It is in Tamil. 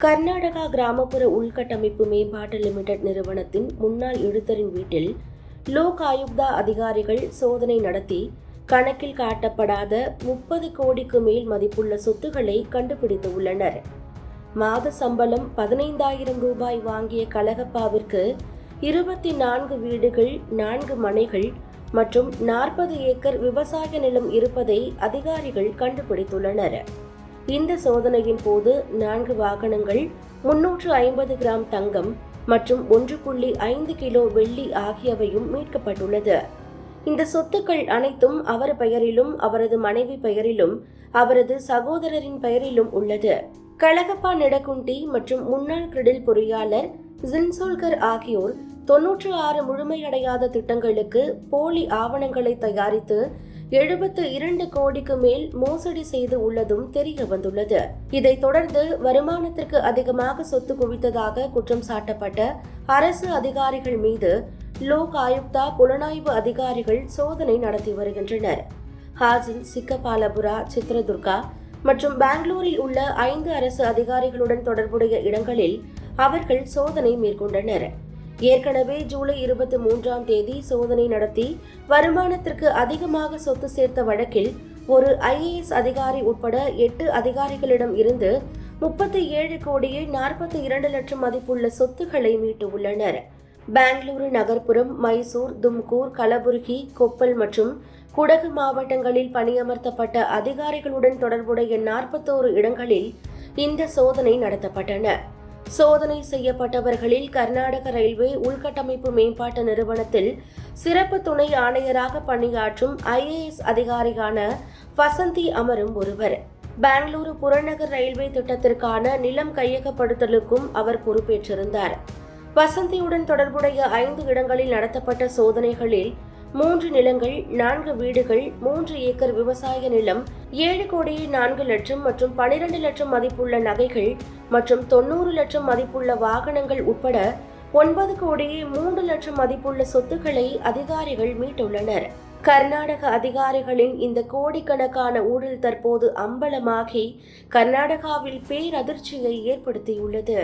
கர்நாடகா கிராமப்புற உள்கட்டமைப்பு மேம்பாட்டு லிமிடெட் நிறுவனத்தின் முன்னாள் எழுத்தரின் வீட்டில் லோக் ஆயுக்தா அதிகாரிகள் சோதனை நடத்தி கணக்கில் காட்டப்படாத முப்பது கோடிக்கு மேல் மதிப்புள்ள சொத்துக்களை கண்டுபிடித்துள்ளனர் மாத சம்பளம் பதினைந்தாயிரம் ரூபாய் வாங்கிய கலகப்பாவிற்கு இருபத்தி நான்கு வீடுகள் நான்கு மனைகள் மற்றும் நாற்பது ஏக்கர் விவசாய நிலம் இருப்பதை அதிகாரிகள் கண்டுபிடித்துள்ளனர். இந்த சோதனையின் போது நான்கு வாகனங்கள் முன்னூற்று ஐம்பது கிராம் தங்கம் மற்றும் ஒன்று புள்ளி ஐந்து கிலோ வெள்ளி ஆகியவையும் மீட்கப்பட்டுள்ளது. இந்த சொத்துக்கள் அனைத்தும் அவர் பெயரிலும் அவரது மனைவி பெயரிலும் அவரது சகோதரரின் பெயரிலும் உள்ளது. கழகப்பா நெடகுண்டி மற்றும் முன்னாள் கிரிடில் பொறியாளர் ஜின்சோல்கர் ஆகியோர் தொன்னூற்று ஆறு முழுமையடையாத திட்டங்களுக்கு போலி ஆவணங்களை தயாரித்து எழுபத்து இரண்டு கோடிக்கு மேல் மோசடி செய்து உள்ளதும் தெரிய வந்துள்ளது. இதைத் தொடர்ந்து வருமானத்திற்கு அதிகமாக சொத்து குவித்ததாக குற்றம் சாட்டப்பட்ட அரசு அதிகாரிகள் மீது லோக் ஆயுக்தா புலனாய்வு அதிகாரிகள் சோதனை நடத்தி வருகின்றனர். ஹாசில் சிக்கபாலபுரா சித்ரதுர்கா மற்றும் பெங்களூரில் உள்ள ஐந்து அரசு அதிகாரிகளுடன் தொடர்புடைய இடங்களில் அவர்கள் சோதனை மேற்கொண்டனர். ஏற்கனவே ஜூலை இருபத்தி மூன்றாம் தேதி சோதனை நடத்தி வருமானத்திற்கு அதிகமாக சொத்து சேர்த்த வழக்கில் ஒரு ஐஏஎஸ் அதிகாரி உட்பட எட்டு அதிகாரிகளிடம் இருந்து முப்பத்தி ஏழு கோடியே நாற்பத்தி இரண்டு லட்சம் மதிப்புள்ள சொத்துக்களை மீட்டு உள்ளனர். பெங்களூரு நகர்ப்புறம் மைசூர் தும்கூர் கலபுர்கி கொப்பல் மற்றும் குடகு மாவட்டங்களில் பணியமர்த்தப்பட்ட அதிகாரிகளுடன் தொடர்புடைய நாற்பத்தோரு இடங்களில் இந்த சோதனை நடத்தப்பட்டன. சோதனை செய்யப்பட்டவர்களில் கர்நாடக ரயில்வே உள்கட்டமைப்பு மேம்பாட்டு நிறுவனத்தில் சிறப்பு துணை ஆணையராக பணியாற்றும் ஐஏஎஸ் அதிகாரியான வசந்தி அமரும் ஒருவர். பெங்களூரு புறநகர் ரயில்வே திட்டத்திற்கான நிலம் கையகப்படுத்தலுக்கும் அவர் பொறுப்பேற்றிருந்தார். வசந்தியுடன் தொடர்புடைய ஐந்து இடங்களில் நடத்தப்பட்ட சோதனைகளில் மூன்று நிலங்கள் நான்கு வீடுகள் மூன்று ஏக்கர் விவசாய நிலம் ஏழு கோடியே நான்கு லட்சம் மற்றும் பனிரெண்டு லட்சம் மதிப்புள்ள நகைகள் மற்றும் தொண்ணூறு லட்சம் மதிப்புள்ள வாகனங்கள் உட்பட ஒன்பது கோடியே மூன்று லட்சம் மதிப்புள்ள சொத்துக்களை அதிகாரிகள் மீட்டுள்ளனர். கர்நாடக அதிகாரிகளின் இந்த கோடிக்கணக்கான ஊழல் தற்போது அம்பலமாகி கர்நாடகாவில் பேரதிர்ச்சியை ஏற்படுத்தியுள்ளது.